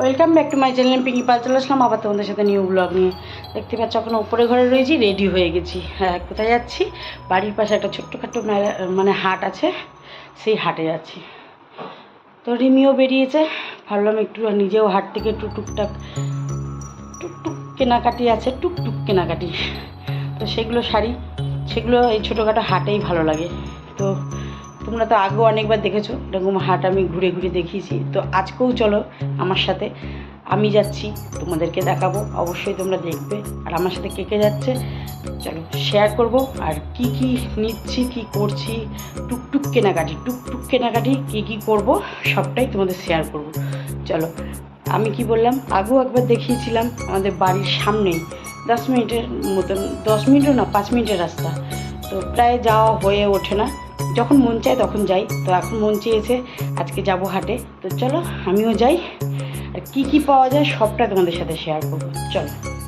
Welcome back to my channel Pinky Pal, চলে আসলাম আবার তোমাদের সাথে নিউ ব্লগ নিয়ে। দেখতে পাচ্ছ এখন উপরে ঘরে রয়েছি রেডি হয়ে গেছি। হ্যাঁ কোথায় যাচ্ছি? বাড়ির পাশে একটা ছোট্টখাটো মেলা মানে হাট আছে, সেই হাটে যাচ্ছি। তো রিমিও বেরিয়েছে, ভাবলাম একটু নিজেও হাট থেকে একটু টুকটাক, টুকটুক কেনাকাটি আছে, টুকটুক কেনাকাটি। তো সেগুলো শাড়ি, সেগুলো এই ছোটোখাটো হাটেই ভালো লাগে। তো তোমরা তো আগেও অনেকবার দেখেছ, এরকম হাট আমি ঘুরে ঘুরে দেখিয়েছি। তো আজকেও চলো আমার সাথে, আমি যাচ্ছি, তোমাদেরকে দেখাবো, অবশ্যই তোমরা দেখবে। আর আমার সাথে কে কে যাচ্ছে, চলো শেয়ার করব। আর কি কি নিচ্ছি, কি করছি, টুকটুক কেনাকাটি টুকটুক কেনাকাটি, কি কি করব, সবটাই তোমাদের শেয়ার করব। চলো, আমি কি বললাম, আগেও একবার দেখিয়েছিলাম, আমাদের বাড়ির সামনেই, দশ মিনিটের মতন, দশ মিনিটও না, পাঁচ মিনিটের রাস্তা। তো প্রায় যাওয়া হয়ে ওঠে না। যখন মন চায় তখন যাই। তো এখন মন চেয়েছে আজকে যাব হাটে। তো চলো আমিও যাই। আর কী কী পাওয়া যায় সবটা তোমাদের সাথে শেয়ার করব। চলো।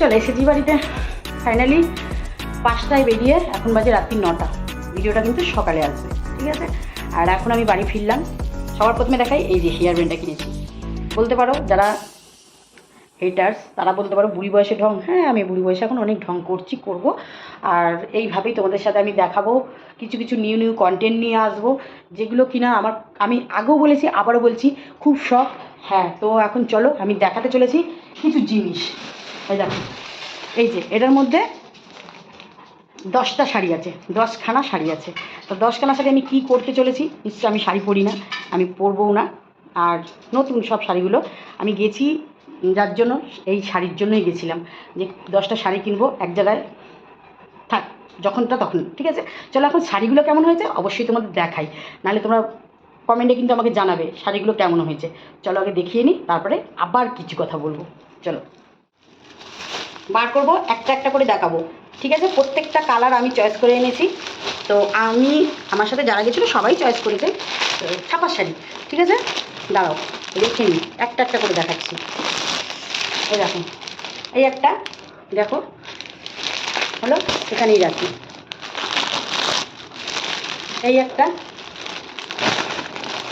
চলে এসেছি বাড়িতে। ফাইনালি পাঁচটায় বেরিয়ে এখন বাজে রাত্রি নটা। ভিডিওটা কিন্তু সকালে আসবে, ঠিক আছে? আর এখন আমি বাড়ি ফিরলাম। সবার প্রথমে দেখাই এই যে হেয়ার ব্যান্ডটা কিনেছি। বলতে পারো, যারা হেটার্স তারা বলতে পারো বুড়ি বয়সে ঢং। হ্যাঁ আমি বুড়ি বয়সে এখন অনেক ঢং করছি, করব। আর এইভাবেই তোমাদের সাথে আমি দেখাবো, কিছু কিছু নিউ নিউ কন্টেন্ট নিয়ে আসব, যেগুলো কিনা আমার, আমি আগেও বলেছি, আবারও বলছি, খুব শখ। হ্যাঁ তো এখন চলো, আমি দেখাতে চলেছি কিছু জিনিস। এই দেখো, এই যে, এটার মধ্যে দশটা শাড়ি আছে, দশখানা শাড়ি আছে। তো দশখানা শাড়ি আমি কী করতে চলেছি নিশ্চয় আমি শাড়ি পরি না, আমি পরবও না। আর নতুন সব শাড়িগুলো আমি গেছি, যার জন্য, এই শাড়ির জন্যই গেছিলাম, যে দশটা শাড়ি কিনবো এক জায়গায়, থাক, যখনটা তখন ঠিক আছে? চলো এখন শাড়িগুলো কেমন হয়েছে, অবশ্যই তোমাদের দেখাই। নাহলে তোমরা কমেন্টে কিন্তু আমাকে জানাবে, শাড়িগুলো কেমন হয়েছে। চলো আগে দেখিয়ে নিই তারপরে আবার কিছু কথা বলব। চলো। বার করব, একটা একটা করে দেখাবো। ঠিক আছে? প্রত্যেকটা কালার আমি চয়েস করে এনেছি। তো আমি, আমার সাথে যারা গেছিল, সবাই চয়েস করেছে। ছাপার শাড়ি, ঠিক আছে? দাঁড়াও, দেখে নিই একটা একটা করে দেখাচ্ছি। এই দেখো, এই একটা, দেখো। হলো, এখানেই রাখি এই একটা।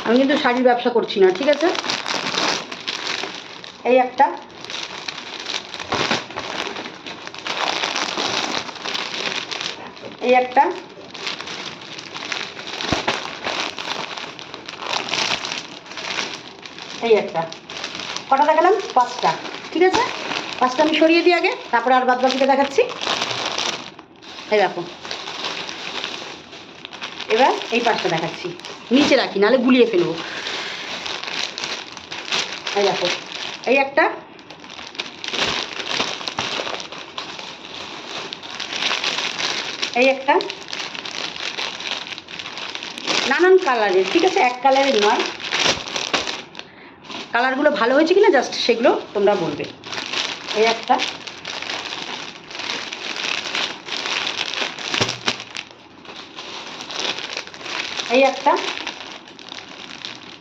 আমি কিন্তু শাড়ির ব্যবসা করছি না, ঠিক আছে? এই একটা। এই একটা। এই একটা। কটা দেখালাম? পাঁচটা। ঠিক আছে? পাঁচটা আমি সরিয়ে দিই আগে, তারপরে আর বাদ বাকিটা দেখাচ্ছি। এই দেখো। এবার এই পাঁচটা দেখাচ্ছি। নিচে রাখি, নাহলে গুলিয়ে ফেলব। এই দেখো। এই একটা। এই একটা। নানান কালারের, ঠিক আছে? এক কালারের নয়। কালারগুলো ভালো হয়েছে কিনা জাস্ট সেগুলো তোমরা বলবে। এই একটা। এই একটা।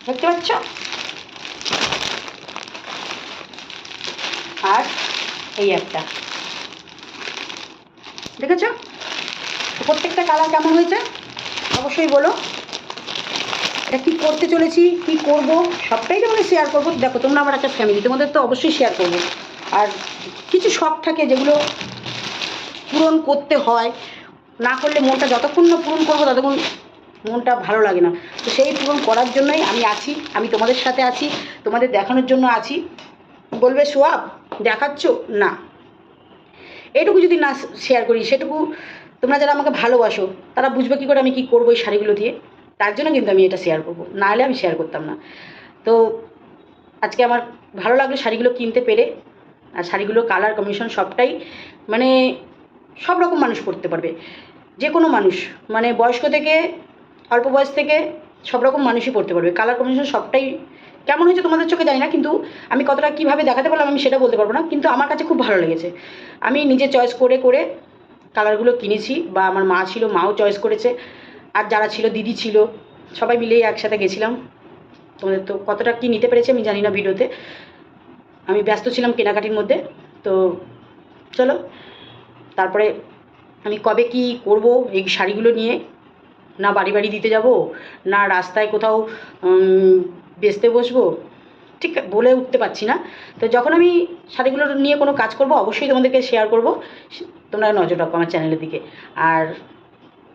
দেখতে পাচ্ছ? আর এই একটা। দেখেছ? প্রত্যেকটা কালার কেমন হয়েছে? অবশ্যই বলো। এটা কী করতে চলেছি? কী করব? সবটাই তোমাদের শেয়ার করব। দেখো, তোমরা আমার একটা ফ্যামিলি তোমাদের তো অবশ্যই শেয়ার করব। আর কিছু শখ থাকে যেগুলো পূরণ করতে হয়। না করলে মনটা যতক্ষণ না পূরণ করব, ততক্ষণ মনটা ভালো লাগে না। তো সেই পূরণ করার জন্যই আমি আছি, আমি তোমাদের সাথে আছি, তোমাদের দেখানোর জন্য আছি। বলবে সোয়াব দেখাচ্ছ? না। এটুকু যদি না শেয়ার করি, সেটুকু তোমরা যারা আমাকে ভালোবাসো, তারা বুঝবে কী করে আমি কী করব এই শাড়িগুলো দিয়ে? তার জন্য কিন্তু আমি এটা শেয়ার করব। না হলে আমি শেয়ার করতাম না। তো আজকে আমার ভালো লাগল শাড়িগুলো কিনতে পেরে। আর শাড়িগুলো কালার কমিশন সবটাই মানে সব রকম মানুষ পরতে পারবে। যে কোনো মানুষ মানে বয়স্ক থেকে, অল্প বয়স থেকে সব রকম মানুষই পরতে পারবে। কালার কম্বিনেশন সবটাই কেমন হয়েছে তোমাদের চোখে জানি না, কিন্তু আমি কতটা কীভাবে দেখাতে পারলাম আমি সেটা বলতে পারব না, কিন্তু আমার কাছে খুব ভালো লেগেছে। আমি নিজে চয়েস করে করে কালারগুলো কিনেছি বা আমার মা ছিল, মাও চয়েস করেছে। আর যারা ছিল, দিদি ছিল, সবাই মিলেই একসাথে গেছিলাম। তোমাদের তো কতটা কী নিতে পেরেছে আমি জানি না ভিডিওতে। আমি ব্যস্ত ছিলাম কেনাকাটির মধ্যে, তো চলো। তারপরে আমি কবে কি করব এই শাড়িগুলো নিয়ে? না বাড়ি বাড়ি দিতে যাব? না রাস্তায় কোথাও বেচতে বসবো? ঠিক বলে উঠতে পারছি না। তো যখন আমি শাড়িগুলো নিয়ে কোনো কাজ করব, অবশ্যই তোমাদেরকে শেয়ার করব। তোমরা নজর রাখো আমার চ্যানেলের দিকে। আর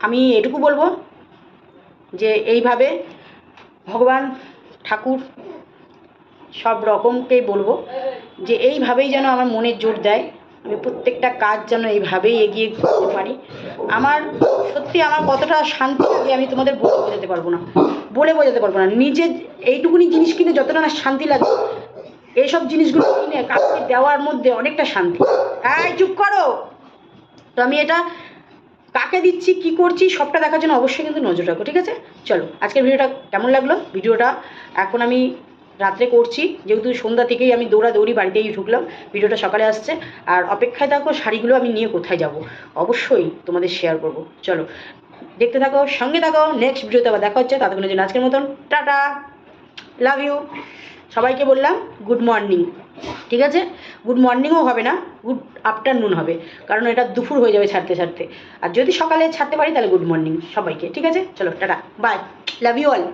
আমি এটুকু বলব যে এইভাবে ভগবান, ঠাকুর সব রকমকেই বলব যে এইভাবেই যেন আমার মনের জোর দেয়। আমি প্রত্যেকটা কাজ যেন এইভাবেই এগিয়ে করতে পারি। আমার, সত্যি আমার কতটা শান্তি লাগে আমি তোমাদের বলে বোঝাতে পারব না। বলে বোঝাতে পারব না। নিজের এইটুকুনি জিনিস কিনে যতটা না শান্তি লাগে, এইসব জিনিসগুলো কিনে কাউকে দেওয়ার মধ্যে অনেকটা শান্তি। এই চুপ করো! তো আমি এটা কাকে দিচ্ছি, কি করছি, সবটা দেখার জন্য অবশ্যই কিন্তু নজর রাখো ঠিক আছে? চলো, আজকের ভিডিওটা কেমন লাগল? ভিডিওটা এখন আমি রাত্রে করছি, যেহেতু সন্ধ্যা থেকেই আমি দৌড়াদৌড়ি বাড়িতেই ঢুকলাম, ভিডিওটা সকালে আসছে। আর অপেক্ষায় থাকো, শাড়িগুলো আমি নিয়ে কোথায় যাব? অবশ্যই তোমাদের শেয়ার করব। চলো, দেখতে থাকো, সঙ্গে থাকো নেক্সট ভিডিওতে আবার দেখা হচ্ছে, ততক্ষণের জন্য আজকের মতন, টাটা! লাভ ইউ সবাইকে বললাম গুড মর্নিং ঠিক আছে? গুড মর্নিংও হবে না গুড আফটারনুন হবে, কারণ এটা দুপুর হয়ে যাবে ছাড়তে ছাড়তে। আর যদি সকালে ছাড়তে পারি তাহলে গুড মর্নিং সবাইকে, ঠিক আছে? চলো, tata bye love you all